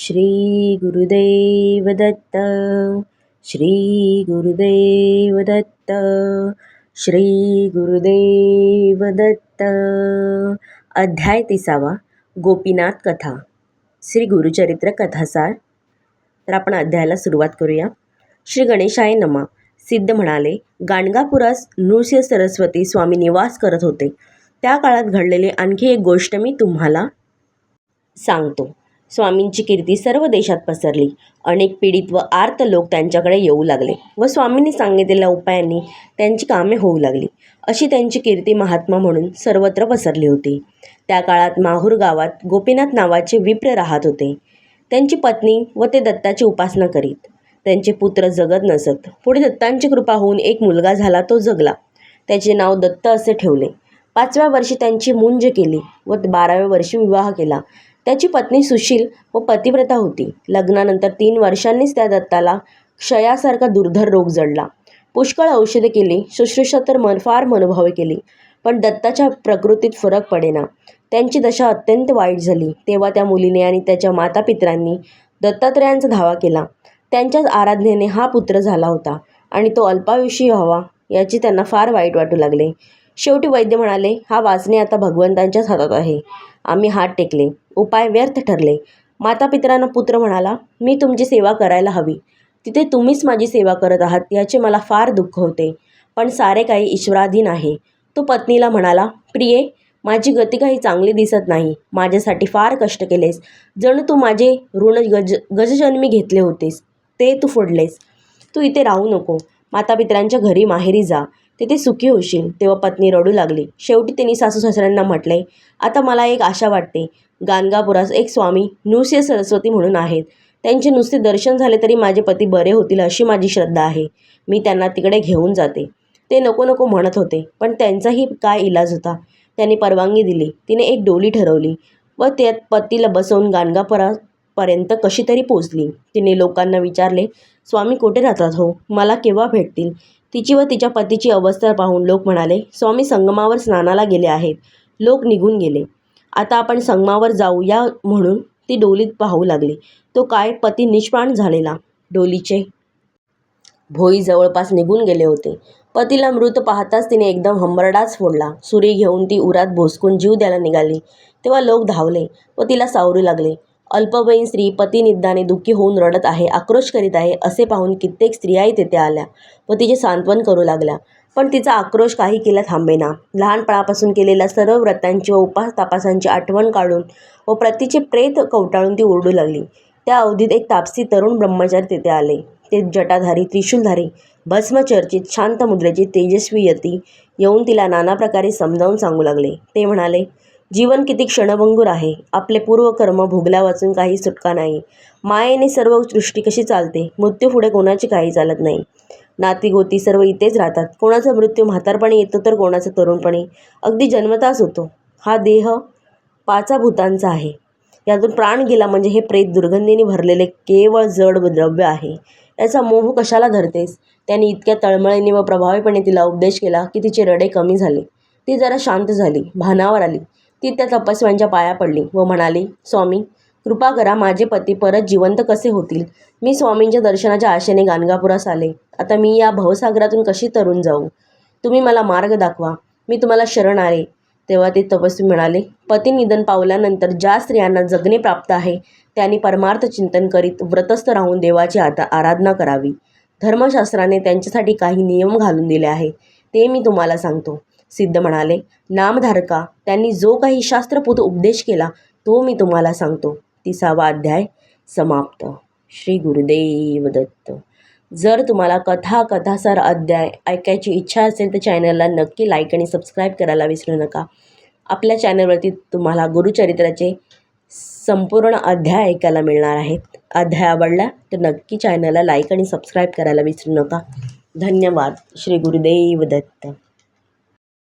श्री गुरुदेव दत्त श्री गुरुदेव दत्त श्री गुरुदेव दत्त. अध्याय तिसावा गोपीनाथ कथा श्री गुरुचरित्र कथासार. तर आपण अध्यायाला सुरुवात करूया. श्री गणेशाय नमा. सिद्ध म्हणाले गाणगापुरास नृसिंह सरस्वती स्वामी निवास करत होते. त्या काळात घडलेली आणखी एक गोष्ट मी तुम्हाला सांगतो. स्वामींची कीर्ती सर्व देशात पसरली. अनेक पीडित व आर्त लोक त्यांच्याकडे येऊ लागले व स्वामींनी सांगितलेल्या उपायांनी त्यांची कामे होऊ लागली. अशी त्यांची कीर्ती महात्मा म्हणून सर्वत्र पसरली होती. त्या काळात माहूर गावात गोपीनाथ नावाचे विप्र राहत होते. त्यांची पत्नी व ते दत्ताची उपासना करीत. त्यांचे पुत्र जगत नसत. पुढे दत्तांची कृपा होऊन एक मुलगा झाला तो जगला. त्याचे नाव दत्त असे ठेवले. पाचव्या वर्षी त्यांची मुंज केली व बाराव्या वर्षी विवाह केला. त्याची पत्नी सुशील व पतिव्रता होती. लग्नानंतर तीन वर्षांनीच त्या दत्ताला क्षयासारखा दुर्धर रोग जडला. पुष्कळ औषधे केली शुश्रूषा तर मन फार मनोभावे केली पण दत्ताच्या प्रकृतीत फरक पडेना. त्यांची दशा अत्यंत वाईट झाली. तेव्हा त्या मुलीने आणि त्याच्या मातापित्रांनी दत्तात्रयांचा धावा केला. त्यांच्याच आराधनेने हा पुत्र झाला होता आणि तो अल्पायुषी व्हावा याची त्यांना फार वाईट वाटू लागले. शेवटी वैद्य म्हणाले हा वाचणे आता भगवंतांच्याच हातात आहे. आम्ही हात टेकले. उपाय व्यर्थ ठरले. मातापित्रांना पुत्र म्हणाला मी तुमची सेवा करायला हवी. तिथे तुम्हीच माझी सेवा करत आहात याचे मला फार दुःख होते. पण सारे काही ईश्वराधीन आहे. तो पत्नीला म्हणाला प्रिये माझी गती काही चांगली दिसत नाही. माझ्यासाठी फार कष्ट केलेस. जणू तू माझे ऋण गज गजजन्मी घेतले होतेस. ते तू फोडलेस. तू इथे राहू नको. मातापित्रांच्या घरी माहेरी जा. तिथे सुखी होशील तेव्हा पत्नी रडू लागली. शेवटी तिने सासू सासऱ्यांना म्हटले आता मला एक आशा वाटते. गाणगापुरास एक स्वामी नृसिंह सरस्वती म्हणून आहेत. त्यांचे नुसते दर्शन झाले तरी माझे पती बरे होतील अशी माझी श्रद्धा आहे. मी त्यांना तिकडे घेऊन जाते. ते नको नको म्हणत होते पण त्यांचाही काय इलाज होता? त्यांनी परवानगी दिली. तिने एक डोली ठरवली व त्यात पतीला बसवून पर्यंत कशी तरी पोचली. तिने लोकांना विचारले स्वामी कुठे राहतात हो? मला केव्हा भेटतील? तिची व तिच्या पतीची अवस्था पाहून लोक म्हणाले स्वामी संगमावर स्नानाला गेले आहेत. लोक निघून गेले. आता आपण संगमावर जाऊया म्हणून ती डोलीत पाहू लागली. तो काय? पती निष्प्राण झालेला. डोलीचे भोई जवळपास निघून गेले होते. पतीला मृत पाहताच तिने एकदम हंबरडाच फोडला. सुरी घेऊन ती उरात भोसकून जीव द्यायला निघाली. तेव्हा लोक धावले. व तिला सावरू लागले. अल्पवयीन स्त्री पतिनिंदाने दुःखी होऊन रडत आहे आक्रोश करीत आहे असे पाहून कित्येक स्त्रियाही तेथे आल्या. व तिचे सांत्वन करू लागल्या. पण तिचा आक्रोश काही केला थांबेना. लहानपणापासून केलेल्या सर्व व्रतांची व उपास तापासांची आठवण काढून व प्रतीचे प्रेत कवटाळून ती ओरडू लागली. त्या अवधीत एक तापसी तरुण ब्रह्मचारी तेथे आले. ते जटाधारी त्रिशूलधारी भस्मचर्चित शांत मुद्रेची तेजस्वी यती येऊन तिला नाना प्रकारे समजावून सांगू लागले. ते म्हणाले जीवन किती क्षणभंगूर आहे. आपले पूर्वकर्म भोगल्या वाचून काही सुटका नाही. मायेने सर्व सृष्टी कशी चालते? मृत्यू पुढे कोणाची काही चालत नाही. नाती गोती सर्व इथेच राहतात. कोणाचा मृत्यू म्हातारपणी येतो तर कोणाचा तरुणपणी? अगदी जन्मताच होतो. हा देह पाचा भूतांचा आहे. यातून प्राण गेला म्हणजे हे प्रेत दुर्गंधीने भरलेले केवळ जड द्रव्य आहे. याचा मोह कशाला धरतेस? त्याने इतक्या तळमळीने व प्रभावीपणे तिला उपदेश केला की तिचे रडे कमी झाले. ती जरा शांत झाली. भानावर आली. ती त्या तपस्व्यांच्या पाया पडली व म्हणाली स्वामी कृपा करा माझे पती परत जिवंत कसे होतील? मी स्वामींच्या दर्शनाच्या आशेने गाणगापुरास आले. आता मी या भवसागरातून कशी तरून जाऊ? तुम्ही मला मार्ग दाखवा. मी तुम्हाला शरण आले. तेव्हा ते तपस्वी म्हणाले पती निधन पावल्यानंतर ज्या स्त्रियांना जगणे प्राप्त आहे त्यांनी परमार्थ चिंतन करीत व्रतस्थ राहून देवाची आता आराधना करावी. धर्मशास्त्राने त्यांच्यासाठी काही नियम घालून दिले आहे. ते मी तुम्हाला सांगतो. सिद्ध म्हणाले नामधारका त्यांनी जो काही शास्त्रपूत उपदेश केला तो मी तुम्हाला सांगतो. तिसावा अध्याय समाप्त. श्री गुरुदेव दत्त. जर तुम्हाला कथा कथासार अध्याय ऐकायची इच्छा असेल तर चॅनलला नक्की लाईक आणि सबस्क्राईब करायला विसरू नका. आपल्या चॅनलवरती तुम्हाला गुरुचरित्राचे संपूर्ण अध्याय ऐकायला मिळणार आहेत. अध्याय आवडला तर नक्की चॅनलला लाईक आणि सबस्क्राईब करायला विसरू नका. धन्यवाद. श्री गुरुदेव दत्त.